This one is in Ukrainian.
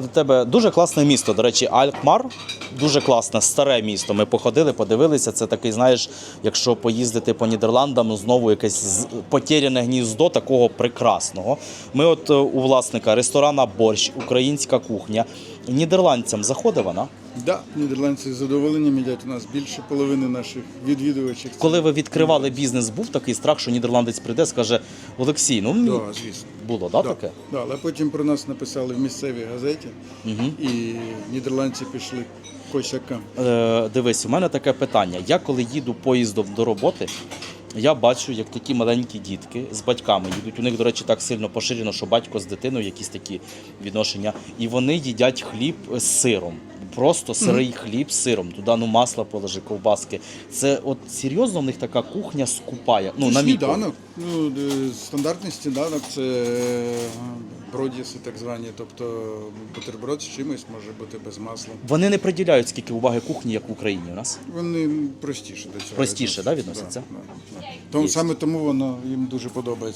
До тебе дуже класне місто. До речі, Алькмар дуже класне, старе місто. Ми походили, подивилися. Це такий, знаєш, якщо поїздити по Нідерландам, знову якесь потеряне гніздо такого прекрасного. Ми, от е, у власника ресторана борщ, українська кухня. Нідерландцям заходить вона. Да, нідерландці з задоволенням їдять у нас більше половини наших відвідувачів. Коли ви відкривали бізнес, був такий страх, що нідерландець прийде, скаже Олексій, ну Да, звісно. було да, Да, таке? да, але потім про нас написали в місцевій газеті, і нідерландці пішли косякам. Е, дивись, у мене таке питання. Я коли їду поїздом до роботи, я бачу, як такі маленькі дітки з батьками їдуть. У них, до речі, так сильно поширено, що батько з дитиною якісь такі відношення, і вони їдять хліб з сиром. Просто сирий хліб з сиром, туди ну масло положи, ковбаски. Це от серйозно в них така кухня скупає. Ну, на мій сніданок, ну, стандартний сніданок це е, бродіси так звані, тобто бутерброд з чимось може бути без масла. Вони не приділяють скільки уваги кухні, як в Україні у нас. Вони простіше до цього. Простіше, да, відносяться? Да, да, да. Тому, саме тому воно їм дуже подобається.